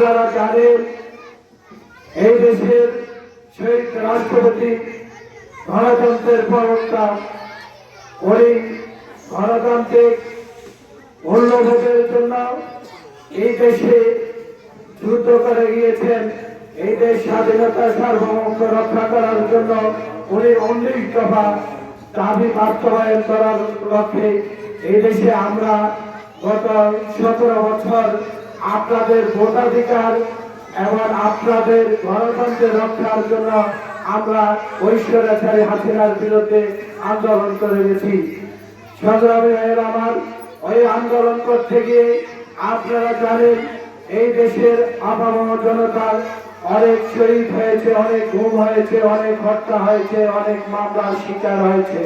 আপনারা জানেন এই দেশের শহীদ রাষ্ট্রপতি গণতন্ত্রের প্রবক্তা উনি গণতান্ত্রিক মূল্যবোধের জন্য এই দেশে যুদ্ধ করে গিয়েছেন, এই দেশ স্বাধীনতা সার্বভৌমত্ব রক্ষা করার জন্য উনি উনিশ দফা দাবি বাস্তবায়ন করার লক্ষ্যে এই দেশে আমরা গত সতেরো বছর আপনাদের ভোটাধিকার এবং আপনাদের গণতন্ত্র রক্ষার জন্য আমরা ঐশ্বরাচারী হাসিনার বিরুদ্ধে আন্দোলন করে গেছি। সংগ্রামী ভাইয়ের আমার, ওই আন্দোলন করতে গিয়ে আপনারা জানেন, এই দেশের আপামর জনতার অনেক শহীদ হয়েছে, অনেক ঘুম হয়েছে, অনেক হত্যা হয়েছে, অনেক মামলার শিকার হয়েছে।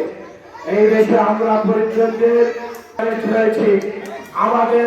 এই দেশে আমরা পরিজনদের হয়েছি আমাদের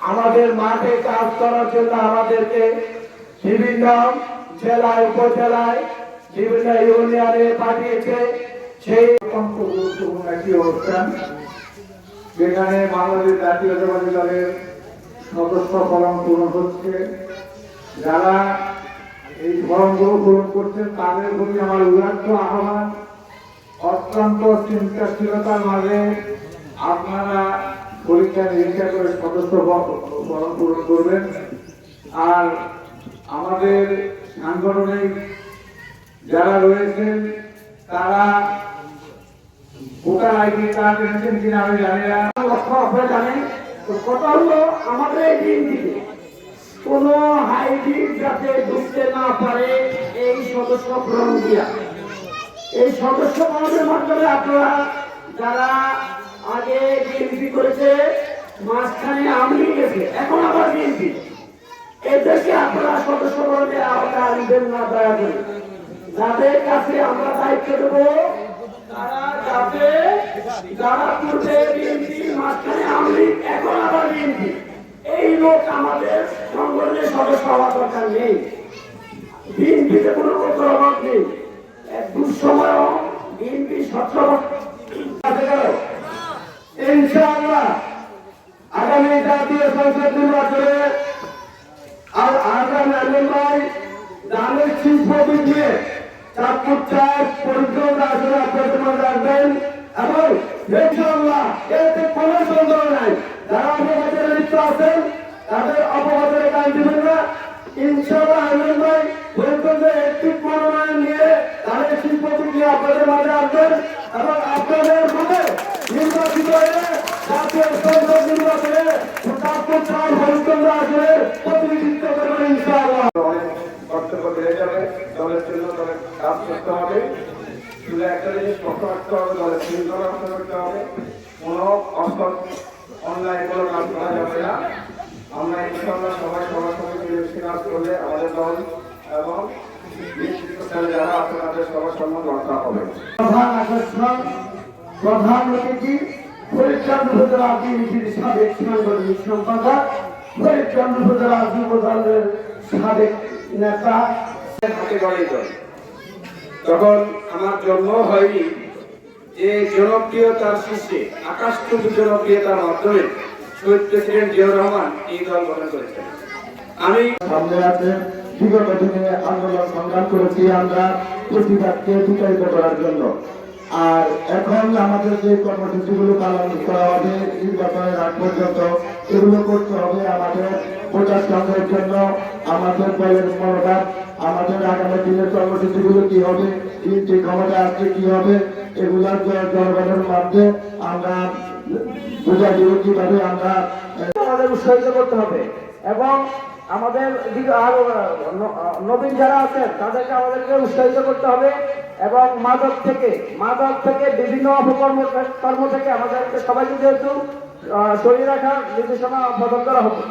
আমাদের মাঠে কাজ করার জন্য আমাদেরকে বিভিন্ন জেলায়, উপজেলায় বিভিন্ন ইউনিয়নে পাঠিয়েছে। সেই গুরুত্বপূর্ণ একটি অনুষ্ঠান। যেখানে বাংলাদেশ জাতীয়তাবাদী দলের সদস্য ফরম পূরণ হচ্ছে। যারা এই ফরমগুলো পূরণ করছেন, তাদের প্রতি আমার উদাত্ত আহ্বান। অত্যন্ত চিন্তাশীলতার মাঝে আপনারা পরীক্ষা নিরীক্ষা করে সদস্য পূরণ করবেন। আর আমাদের সাংগঠনিক যারা রয়েছেন, তারা ভোটার আইডি কার্ড এনেছেন কিনা আমি জানি না। লক্ষ্য তো কথা হলো আমাদের কোনো হাইব্রিড যাতে ঢুকতে না পারে এই সদস্য দিয়া। এই সদস্য ফর্মের মাধ্যমে আপনারা যারা আগে বিএনপি করেছে, মাঝখানে আমলি গেছে এখন আবার বিএনপি। এদেরকে আপনারা সদস্য ফর্মে আওতা আনবেন না, দয়া করে। যাদের কাছে আমরা দায়িত্ব দেবো, তারা যাতে, যারা পূর্বে বিএনপি, মাঝখানে আমলি এখন আবার বিএনপি। এই লোক আমাদের সংগঠনের সদস্য হওয়ার দরকার নেই। বিএনপিতে কোনো লোকের অভাব নেই। এক দুঃসময় বিএনপি সচ্ছল ইনশাআল্লাহ আগামী জাতীয় সংসদ নির্বাচনে আর আগামী আন্দোলন ধানের শিল্প দিয়ে চাঁদপুর চার পরিক্রম আসলে আপনাদের মধ্যে রাখবেন এবং ইনশাআল্লাহ এতে কোনো সন্দেহ নাই। যারা অপবাদের লিপ্ত আছেন, তাদের অপবাদের কাজ দিবেন না। ইনশাআল্লাহ আনন্দ ভাই পরিক্রমে একটি মনোনয়ন নিয়ে ধানের শিল্প দিয়ে আপনাদের মাঝে আসবেন এবং আপনাদের মধ্যে নির্বাচিত হয়ে জাতীয় সংসদ নির্বাচনে চাঁদপুর চার পরিক্রম আসলে প্রতিনিধিত্ব করবেন ইনশাআল্লাহ। কর্তব্য বেড়ে যাবে দলের জন্য দলের কাজ করতে হবে। শুধু একটা জিনিস লক্ষ্য রাখতে হবে দলের শৃঙ্খলা রক্ষা করতে হবে। কোনো অসৎ অনলাইন কোনো কাজ করা যাবে না। আমরা সবাই সবার সঙ্গে মিলেমিশে কাজ করলে আমাদের দল এবং যারা আছে সবার সম্মান রক্ষা হবে। প্রধান আকর্ষণ প্রধান অতিথি ফরিদচন্দ্র উপজেলা বিএনপির সাবেক সাংগঠনিক সম্পাদক উপজেলা যুব দলের সাবেক নেতা। হাতে গড়ে দল। তখন আমার জন্ম হয়নি যে জনপ্রিয়তার শীর্ষে আকাশটুকু জনপ্রিয়তার মাধ্যমে শহীদ প্রেসিডেন্ট জিয়াউর রহমান এই দল গঠন করেছেন। আমি সামনে আছে বিগত দিনে আন্দোলন সংগ্রাম করেছি আমরা প্রতিবাদকে বিতাড়িত করার জন্য। আর এখন আমাদের যে কর্মসূচিগুলো পালন করা হবে নির্বাচনের আগ পর্যন্ত এগুলো করতে হবে আমাদের ভোটার সংগ্রহের জন্য, আমাদের দলের মনোভাব, আমাদের আগামী দিনের কর্মসূচিগুলো কি হবে যে ক্ষমতা আসছে কি হবে, এগুলার জনগণের মধ্যে আমরা বোঝা দিব কীভাবে আমরা, আমাদের উৎসাহিত করতে হবে। এবং আমাদের আরও নবীন যারা আছেন, তাদেরকে আমাদেরকে উৎসাহিত করতে হবে এবং মাদক থেকে মাদক থেকে বিভিন্ন অপকর্ম কর্ম থেকে আমাদেরকে সবাইকে যেহেতু সরিয়ে রাখার নির্দেশনা প্রদান করা হবে।